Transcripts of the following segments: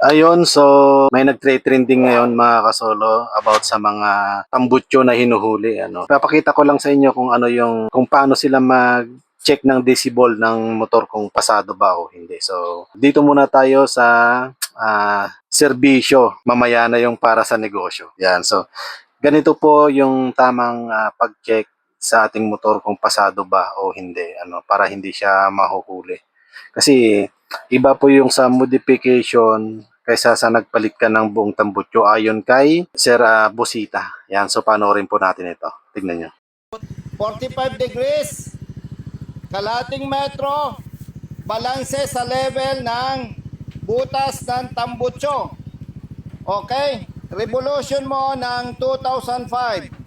Ayun, so may nagtre-trending ngayon mga kasolo about sa mga tambutso na hinuhuli. Ano. Papakita ko lang sa inyo kung ano yung, kung paano sila mag check ng decibel ng motor kung pasado ba o hindi. So, dito muna tayo sa ah, serbisyo. Mamaya na yung para sa negosyo. Yan. So, ganito po yung tamang ah, pag-check sa ating motor kung pasado ba o hindi. Ano, para hindi siya mahuhuli. Kasi iba po yung sa modification kaysa sa nagpalit ka ng buong tambutso ayon kay Sir ah, Busita. Yan, so panoorin po natin ito. Tignan nyo. 45 degrees, kalating metro, balanse sa level ng butas ng tambutso. Okay? Revolution mo ng 2005.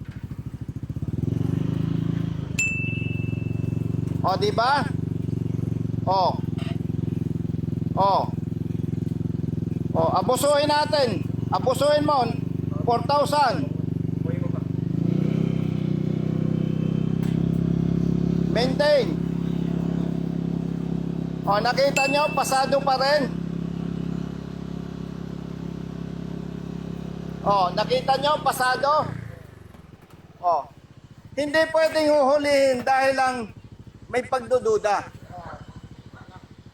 O, di ba? O. O. O, abusuhin natin. Abusuhin mo. 4,000. Maintain. O, nakita nyo, pasado pa rin. O, nakita nyo, pasado. O, hindi pwedeng huhulihin dahil lang may pagdududa.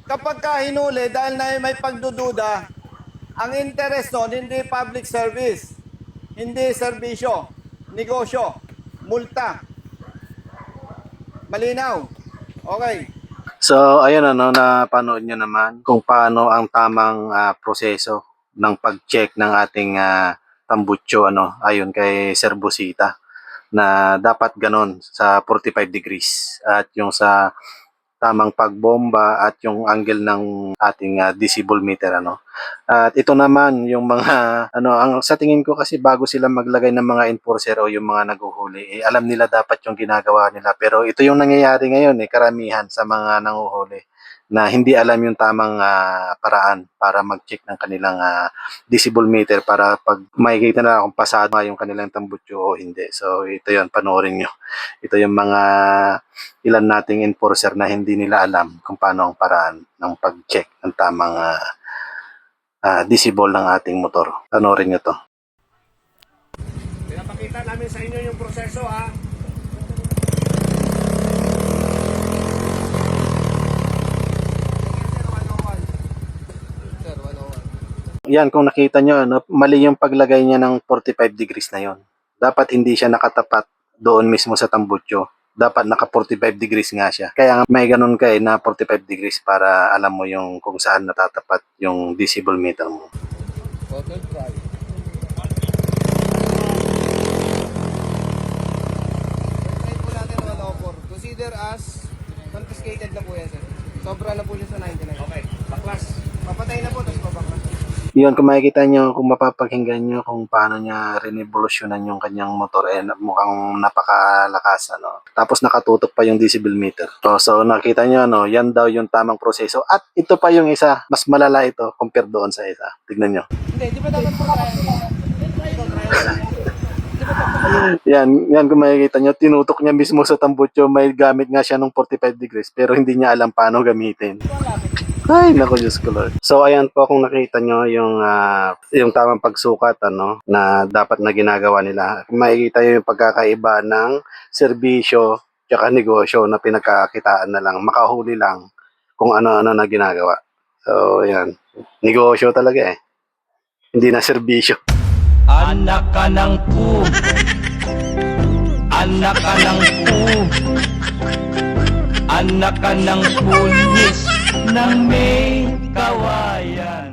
Kapag ka hinuli dahil na may pagdududa, ang interest nun hindi public service, hindi serbisyo, negosyo, multa. Malinaw. Okay. So, ayun ano, napanood nyo naman kung paano ang tamang ah, proseso ng pag-check ng ating ah, tambutso ano, ayon kay Sir na dapat ganon sa 45 degrees at yung sa tamang pagbomba at yung angle ng ating ah, decibel meter ano. At ito naman yung mga ano ang sa tingin ko kasi bago sila maglagay ng mga enforcer o yung mga naghuhuli, eh, alam nila dapat yung ginagawa nila pero ito yung nangyayari ngayon eh karamihan sa mga nanguhuli na hindi alam yung tamang ah, paraan para mag-check ng kanilang ah, decibel meter para pag makikita na kung pasado nga yung kanilang tambutso o hindi. So ito yon panoorin nyo. Ito yung mga ilan nating enforcer na hindi nila alam kung paano ang paraan ng pag-check ng tamang ah, ah, decibel ng ating motor. Panoorin nyo to. Pinapakita namin sa inyo yung proseso ha. Yan, kung nakita nyo, ano, mali yung paglagay niya ng 45 degrees na yon. Dapat hindi siya nakatapat doon mismo sa tambutso. Dapat naka 45 degrees nga siya. Kaya nga may ganun kay na 45 degrees para alam mo yung kung saan natatapat yung decibel meter mo. Kahit po natin ang 104. Consider as confiscated na po yan, sir. Sobra na po siya sa 99. Okay, baklas. Papatay na po, tapos babaklas. Yun, kung makikita nyo, kung mapapakinggan nyo kung paano niya rinevolusyonan yung kanyang motor, eh, mukhang napakalakas, ano. Tapos nakatutok pa yung decibel meter. So, so nakita nyo, ano, yan daw yung tamang proseso. At ito pa yung isa, mas malala ito compare doon sa isa. Tignan nyo. Hindi, di ba dapat? Yan, yan kung makikita nyo, tinutok niya mismo sa tambutso, may gamit nga siya ng 45 degrees, pero hindi niya alam paano gamitin. Ay, naku, Diyos ko Lord. So, ayan po kung nakita nyo yung, ah, yung tamang pagsukat, ano, na dapat na ginagawa nila. Makikita nyo yung pagkakaiba ng serbisyo tsaka negosyo na pinagkakitaan na lang, makahuli lang kung ano-ano na ginagawa. So, ayan. Negosyo talaga eh. Hindi na serbisyo. Anak ka ng pu Anak ka ng pu Anak ka ng pulis ng may kawayan